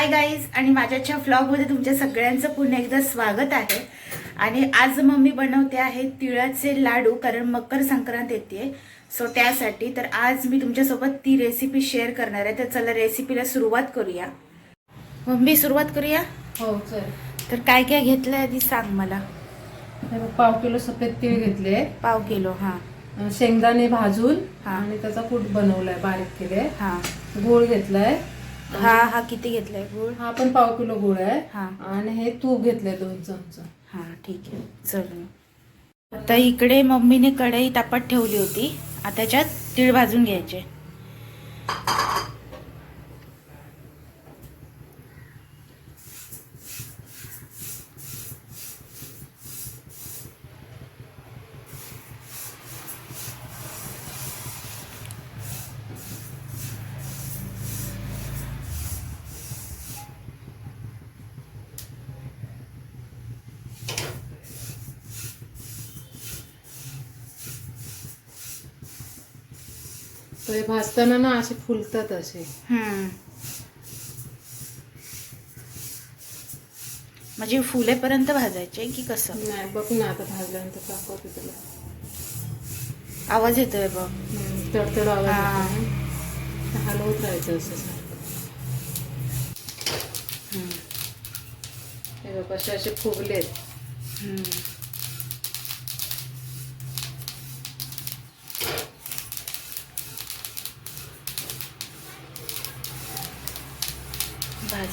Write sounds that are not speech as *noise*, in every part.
Hi guys आणि माझ्याच्या व्लॉगमध्ये तुमच्या सगळ्यांचं पुन्हा एकदा स्वागत आहे. आणि आज मम्मी बनवते आहे तिळाचे लाडू कारण मकर संक्रांत येते सो त्यासाठी तर आज मी तुमच्यासोबत ती रेसिपी शेअर करणार आहे. तर चला रेसिपीला सुरुवात करूया. मम्मी सुरुवात करूया? हो चल. तर काय काय घेतलं आधी सांग मला. पाव किलो सफेद तीळ घेतले. पाव किलो हां. शेंगदाणे भाजून हा. आणि त्याचा कूट बनवलाय बारीक केले हां. गूळ घेतलाय. हा हा किती घेतलाय गुळ? हा पण पाव किलो गूळ आहे. हा. आणि हे तूप घेतलंय दोन चमच. हां ठीक आहे. चल. आता इकडे मम्मीने कढई तापत ठेवली होती. आता त्याच्यात तीळ भाजून घ्यायचे. तर हे भाजताना ना असे फुलतात असे. म्हणजे फुलेपर्यंत भाजायचे की कसं? नाही बघ ना आता भाजल्यानंतर दाखवते तुला. आवाज येतोय बघ. तडतड आवाज हा. हलवत राहायचं असं. हे बघ असे असे फुगलेत हम्म.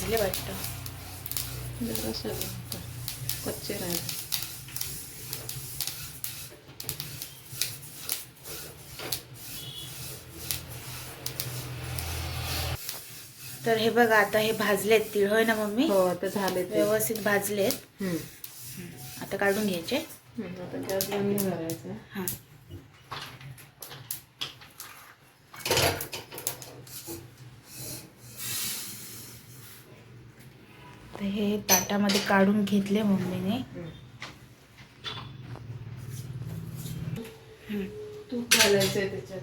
भाजले वाटतं. जरासं. कच्चे राहिले. तर हे बघा आता हे भाजलेत तिळ होय ना मम्मी? हो आता झाले व्यवस्थित भाजलेत. आता काढून घ्यायचे. आता गॅस बंद करायचा. हां. हे ताटामध्ये काढून घेतले मम्मीने. तूप घालायचंय त्याच्यात.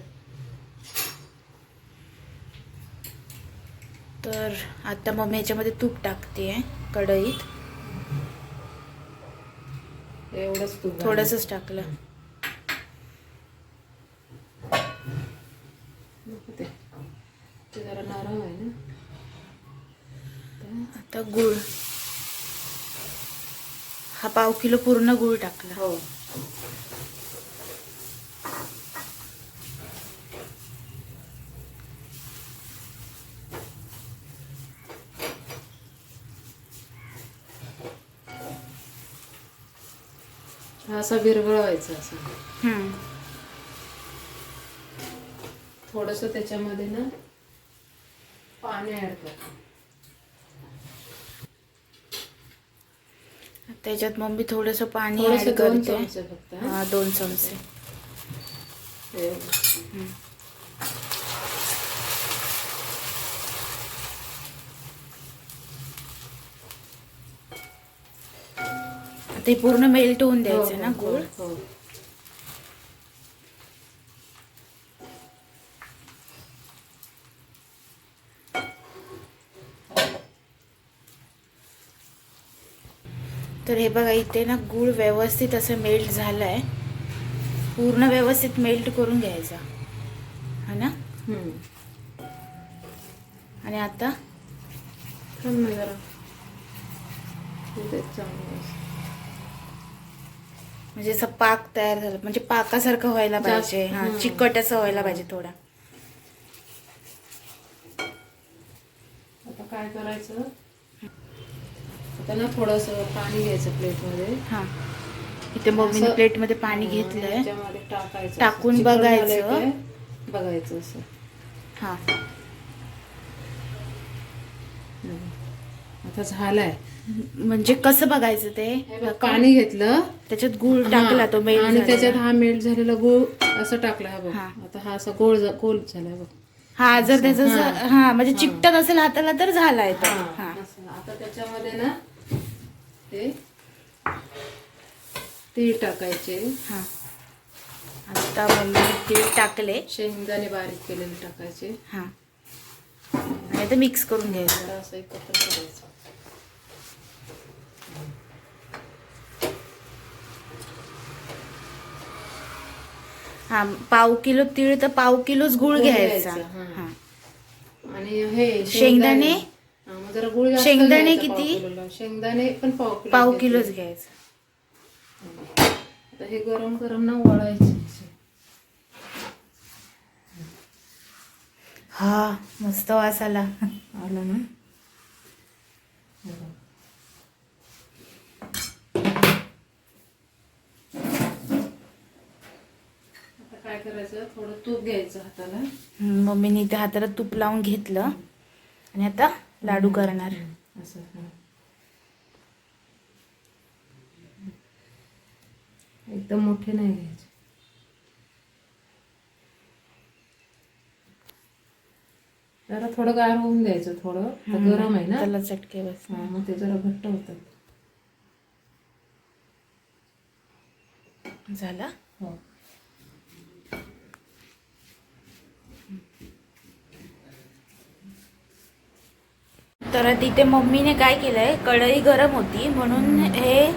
तर आता मम्मी याच्यामध्ये तूप टाकते कढईत. एवढंच तूप थोडंसंच टाकलं. ते जरा नरम आहे ना. आता गुळ. हा पाव किलो पूर्ण गुळ टाकला. हो. असा विरघळवायचा असं. हम्म. थोडस त्याच्यामध्ये ना पाणी ऍड कर. त्याच्यात मम्मी थोडस पाणी थोडस ऍड दोन करते हा. हा दोन चमचे. ते पूर्ण मेल्ट होऊन द्यायचं हो, ना हो, गुळ तर हे बघा इथे ना गुळ व्यवस्थित असं मेल्ट झालंय. पूर्ण व्यवस्थित मेल्ट करून घ्यायचा. हा ना. आणि आता. म्हणजे असं पाक तयार झाला. म्हणजे पाकासारखं व्हायला पाहिजे. हं. चिकट असं व्हायला पाहिजे थोडा. आता काय करायचं? आता ना थोडस पाणी घ्यायचं प्लेटमध्ये. हा. इथे मम्मीने असं- प्लेटमध्ये पाणी घेतलंय. त्याच्यामध्ये टाकायचं टाकून बघायचं. झालंय काय? बघायचं असं. हा. हम्म. आता झालाय. म्हणजे कसं बघायचं ते? बघ, पाणी घेतलं. त्याच्यात गुळ टाकला तो मेल्ट आणि त्याच्यात हा मेल्ट झालेला गूळ असं टाकला हा बघ. हा. आता हा असा गोल झा- गोल झालाय बघ. हा जर त्याचं हा. हा म्हणजे चिकटत असेल हाताला तर झालाय तो. हा, हा. असं. आता त्याच्यामध्ये ना ते. तीळ टाकायचे. हा. आता मम्मी तीळ टाकले. शेंगदाणे बारीक केलेले टाकायचे. हा. आणि आता मिक्स करून घ्यायचं. असं एकत्र करायचं. हा पाव किलो तीळ तर पाव किलोच गुळ घ्यायचा. आणि हे शेंगदाणे? मग जरा गुळ जास्त शेंगदाणे घ्यायचा पाव किती? किलोला. शेंगदाणे पण पाव किलो पाव. किलोच घ्यायचं. आता हे गरम गरम ना वळायचे हा मस्त वास आला. आलं ना? आता काय करायचं? थोडं तूप घ्यायचं हाताला. हम्म, मम्मीने इथे हाताला तूप लावून घेतलं. आणि आता लाडू करणार. असं हा. एकदम मोठे नाही घ्यायचे. जरा थोडं गार होऊन द्यायचं थोडं. गरम आहे ना? त्याला चटके बस. मग ते जरा घट्ट होतात. झाला? हो. तर तिथे मम्मीने काय केलंय? कढई गरम होती म्हणून हे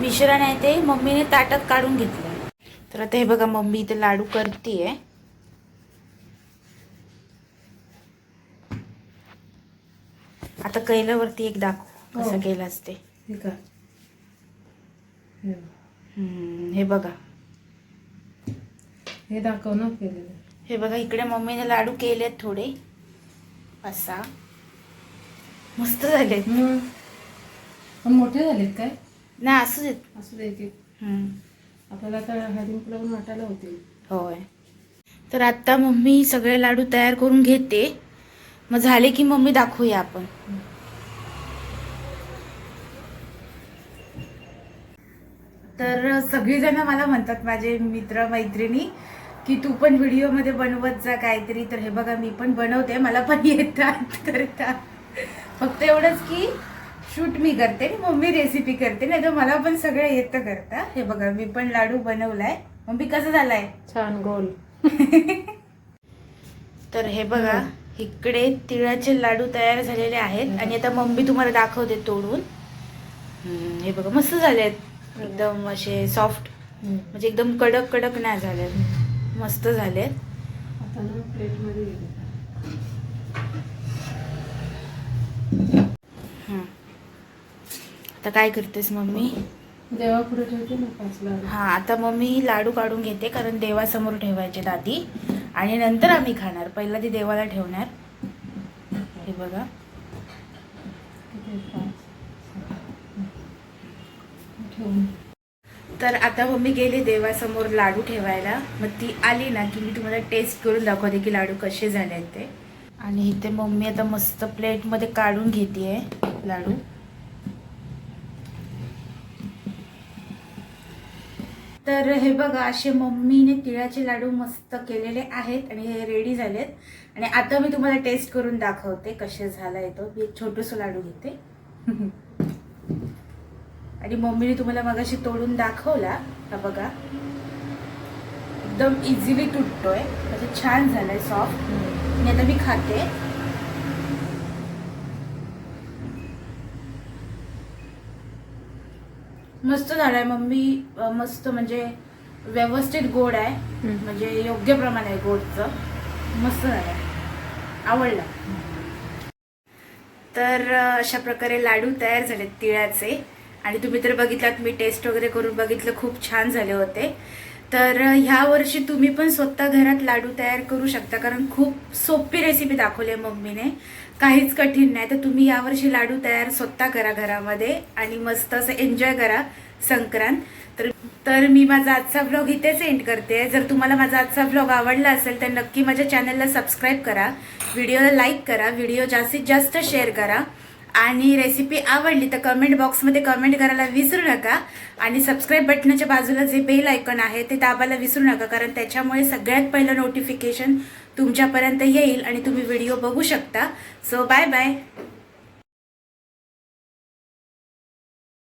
मिश्रण आहे ते मम्मीने ताटात काढून घेतलंय. तर आता हे बघा मम्मी इथे लाडू करतीये. आता कैलावरती एक दाखव कसं हो. केलं असते आहे हे बघ. हे हे दाखव ना हे बघा इकडे मम्मीने लाडू केलेत थोडे. असा. मस्त हम्म. पण मोठे झालेत काय? नाही असू देत. असं दे की. हम्म. आपल्याला आता हळदी कुंकूला पण वाटायला होतील. होय. तर आता मम्मी सगळे लाडू तयार करून घेते. मग झाले की मम्मी दाखवूया आपण. तर सगळीजण मला म्हणतात माझे मित्र मैत्रिणी की तू पण व्हिडिओमध्ये बनवत जा काहीतरी. तर हे बघा मी पण बनवते. मला पण येतात करता फक्त एवढंच की शूट मी करते आणि मम्मी रेसिपी करते. नाही तर मला पण सगळं येतं करता. हे बघा मी पण लाडू बनवलाय. मम्मी कसं झालाय? छान गोल. *laughs* तर हे बघा इकडे तिळाचे लाडू तयार झालेले आहेत. आणि आता मम्मी तुम्हाला दाखवते तोडून. हम्म, हे बघा मस्त झालेत. एकदम असे सॉफ्ट म्हणजे एकदम कडक कडक नाही झाले मस्त झालेत. आता काय करतेस मम्मी? देवापुढे ठेवते ना पाच लाडू. हा आता मम्मी लाडू काढून घेते कारण देवासमोर ठेवायचे दादी. आणि नंतर आम्ही खाणार. पहिला ती देवाला ठेवणार. हे बघा. तर आता मम्मी गेली देवासमोर लाडू ठेवायला. मग ती आली ना की मी तुम्हाला टेस्ट करून दाखवते की लाडू कसे झाले आहेत ते. आणि इथे मम्मी आता मस्त प्लेटमध्ये काढून घेते लाडू. तर हे बघा असे मम्मीने तिळाचे लाडू मस्त केलेले आहेत आणि हे रेडी झालेत. आणि आता मी तुम्हाला टेस्ट करून दाखवते कसे झाला येतो मी एक छोटंसं लाडू घेते. *laughs* आणि मम्मीने तुम्हाला मगाशी तोडून दाखवला हा बघा. एकदम इझिली तुटतोय. म्हणजे छान झालाय सॉफ्ट आणि आता मी खाते. मस्त झालाय मम्मी मस्त म्हणजे व्यवस्थित गोड आहे. म्हणजे योग्य प्रमाण आहे गोडचं. मस्त झालंय आवडला. तर अशा प्रकारे लाडू तयार झालेत तिळाचे. आणि तुम्ही तर बघितलात मी टेस्ट वगैरे करून बघितलं खूप छान झाले होते. तर ह्या वर्षी तुम्ही पण स्वतः घरात लाडू तयार करू शकता. कारण खूप सोपी रेसिपी दाखवली आहे मम्मीने. काहीच कठीण नाही. तर तुम्ही यावर्षी लाडू तयार स्वतः करा घरामध्ये आणि मस्त असं एन्जॉय करा संक्रांत. तर तर मी माझा आजचा ब्लॉग इथेच एंड करते. जर तुम्हाला माझा आजचा ब्लॉग आवडला असेल तर नक्की माझ्या चॅनलला सबस्क्राईब करा. व्हिडिओला लाईक करा. व्हिडिओ जास्तीत जास्त शेअर करा. आणि रेसिपी आवडली तर कमेंट बॉक्समध्ये कमेंट करायला विसरू नका. आणि सबस्क्राईब बटनाच्या बाजूला जे बेल आयकॉन आहे ते दाबायला विसरू नका कारण त्याच्यामुळे सगळ्यात पहिलं नोटिफिकेशन तुमच्यापर्यंत येईल आणि तुम्ही व्हिडिओ बघू शकता. So bye bye